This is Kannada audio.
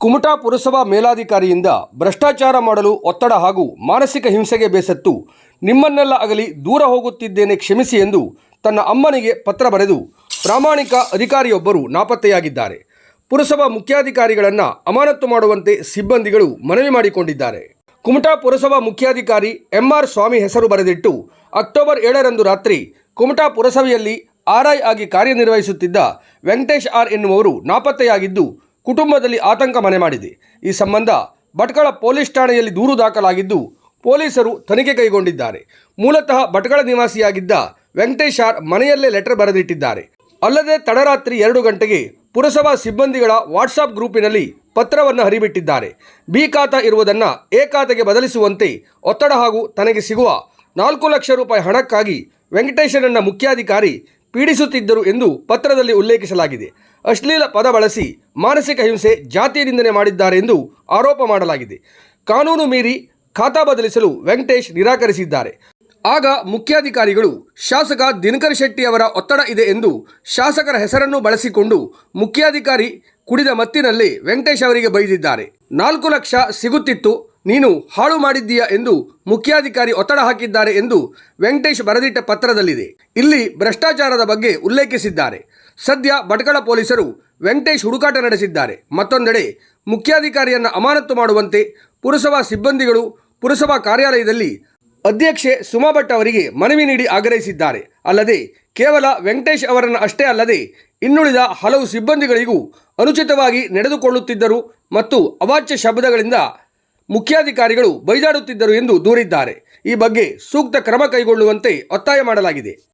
ಕುಮಟಾ ಪುರಸಭಾ ಮೇಲಾಧಿಕಾರಿಯಿಂದ ಭ್ರಷ್ಟಾಚಾರ ಮಾಡಲು ಒತ್ತಡ ಹಾಗೂ ಮಾನಸಿಕ ಹಿಂಸೆಗೆ ಬೇಸತ್ತು, ನಿಮ್ಮನ್ನೆಲ್ಲ ಅಗಲಿ ದೂರ ಹೋಗುತ್ತಿದ್ದೇನೆ ಕ್ಷಮಿಸಿ ಎಂದು ತನ್ನ ಅಮ್ಮನಿಗೆ ಪತ್ರ ಬರೆದು ಪ್ರಾಮಾಣಿಕ ಅಧಿಕಾರಿಯೊಬ್ಬರು ನಾಪತ್ತೆಯಾಗಿದ್ದಾರೆ. ಪುರಸಭಾ ಮುಖ್ಯಾಧಿಕಾರಿಗಳನ್ನು ಅಮಾನತ್ತು ಮಾಡುವಂತೆ ಸಿಬ್ಬಂದಿಗಳು ಮನವಿ ಮಾಡಿಕೊಂಡಿದ್ದಾರೆ. ಕುಮಟಾ ಪುರಸಭಾ ಮುಖ್ಯಾಧಿಕಾರಿ ಎಂಆರ್ ಸ್ವಾಮಿ ಹೆಸರು ಬರೆದಿಟ್ಟು ಅಕ್ಟೋಬರ್ ಏಳರಂದು ರಾತ್ರಿ ಕುಮಟಾ ಪುರಸಭೆಯಲ್ಲಿ ಆರ್ಐ ಆಗಿ ಕಾರ್ಯನಿರ್ವಹಿಸುತ್ತಿದ್ದ ವೆಂಕಟೇಶ್ ಆರ್ ಎನ್ನುವರು ನಾಪತ್ತೆಯಾಗಿದ್ದು ಕುಟುಂಬದಲ್ಲಿ ಆತಂಕ ಮನೆ ಮಾಡಿದೆ. ಈ ಸಂಬಂಧ ಭಟ್ಕಳ ಪೊಲೀಸ್ ಠಾಣೆಯಲ್ಲಿ ದೂರು ದಾಖಲಾಗಿದ್ದು ಪೊಲೀಸರು ತನಿಖೆ ಕೈಗೊಂಡಿದ್ದಾರೆ. ಮೂಲತಃ ಭಟ್ಕಳ ನಿವಾಸಿಯಾಗಿದ್ದ ವೆಂಕಟೇಶ್ ಮನೆಯಲ್ಲೇ ಲೆಟರ್ ಬರೆದಿಟ್ಟಿದ್ದಾರೆ. ಅಲ್ಲದೆ ತಡರಾತ್ರಿ ಎರಡು ಗಂಟೆಗೆ ಪುರಸಭಾ ಸಿಬ್ಬಂದಿಗಳ ವಾಟ್ಸಾಪ್ ಗ್ರೂಪಿನಲ್ಲಿ ಪತ್ರವನ್ನು ಹರಿಬಿಟ್ಟಿದ್ದಾರೆ. ಬಿ ಖಾತ ಇರುವುದನ್ನು ಎ ಖಾತೆಗೆ ಬದಲಿಸುವಂತೆ ಒತ್ತಡ ಹಾಗೂ ತನಗೆ ಸಿಗುವ ನಾಲ್ಕು ಲಕ್ಷ ರೂಪಾಯಿ ಹಣಕ್ಕಾಗಿ ವೆಂಕಟೇಶನನ್ನ ಮುಖ್ಯಾಧಿಕಾರಿ ಪೀಡಿಸುತ್ತಿದ್ದರು ಎಂದು ಪತ್ರದಲ್ಲಿ ಉಲ್ಲೇಖಿಸಲಾಗಿದೆ. ಅಶ್ಲೀಲ ಪದ ಬಳಸಿ ಮಾನಸಿಕ ಹಿಂಸೆ ಜಾತಿ ನಿಂದನೆ ಮಾಡಿದ್ದಾರೆ ಎಂದು ಆರೋಪ ಮಾಡಲಾಗಿದೆ. ಕಾನೂನು ಮೀರಿ ಖಾತಾ ಬದಲಿಸಲು ವೆಂಕಟೇಶ್ ನಿರಾಕರಿಸಿದ್ದಾರೆ. ಆಗ ಮುಖ್ಯಾಧಿಕಾರಿಗಳು ಶಾಸಕ ದಿನಕರ್ ಶೆಟ್ಟಿ ಅವರ ಒತ್ತಡ ಇದೆ ಎಂದು ಶಾಸಕರ ಹೆಸರನ್ನು ಬಳಸಿಕೊಂಡು ಮುಖ್ಯಾಧಿಕಾರಿ ಕುಡಿದ ಮತ್ತಿನಲ್ಲಿ ವೆಂಕಟೇಶ್ ಅವರಿಗೆ ಬೈದಿದ್ದಾರೆ. ನಾಲ್ಕು ಲಕ್ಷ ಸಿಗುತ್ತಿತ್ತು. ನೀನು ಹಾಳು ಮಾಡಿದ್ದೀಯಾ ಎಂದು ಮುಖ್ಯಾಧಿಕಾರಿ ಒತ್ತಡ ಹಾಕಿದ್ದಾರೆ ಎಂದು ವೆಂಕಟೇಶ್ ಬರೆದಿಟ್ಟ ಪತ್ರದಲ್ಲಿದೆ. ಇಲ್ಲಿ ಭ್ರಷ್ಟಾಚಾರದ ಬಗ್ಗೆ ಉಲ್ಲೇಖಿಸಿದ್ದಾರೆ. ಸದ್ಯ ಭಟ್ಕಳ ಪೊಲೀಸರು ವೆಂಕಟೇಶ್ ಹುಡುಕಾಟ ನಡೆಸಿದ್ದಾರೆ. ಮತ್ತೊಂದೆಡೆ ಮುಖ್ಯಾಧಿಕಾರಿಯನ್ನು ಅಮಾನತು ಮಾಡುವಂತೆ ಪುರಸಭಾ ಸಿಬ್ಬಂದಿಗಳು ಪುರಸಭಾ ಕಾರ್ಯಾಲಯದಲ್ಲಿ ಅಧ್ಯಕ್ಷೆ ಸುಮಾ ಭಟ್ ಅವರಿಗೆ ಮನವಿ ನೀಡಿ ಆಗ್ರಹಿಸಿದ್ದಾರೆ. ಅಲ್ಲದೆ ಕೇವಲ ವೆಂಕಟೇಶ್ ಅವರನ್ನು ಅಷ್ಟೇ ಅಲ್ಲದೆ ಇನ್ನುಳಿದ ಹಲವು ಸಿಬ್ಬಂದಿಗಳಿಗೂ ಅನುಚಿತವಾಗಿ ನಡೆದುಕೊಳ್ಳುತ್ತಿದ್ದರು ಮತ್ತು ಅವಾಚ್ಯ ಶಬ್ದಗಳಿಂದ ಮುಖ್ಯಾಧಿಕಾರಿಗಳು ಬೈದಾಡುತ್ತಿದ್ದರು ಎಂದು ದೂರಿದ್ದಾರೆ. ಈ ಬಗ್ಗೆ ಸೂಕ್ತ ಕ್ರಮ ಕೈಗೊಳ್ಳುವಂತೆ ಒತ್ತಾಯ ಮಾಡಲಾಗಿದೆ.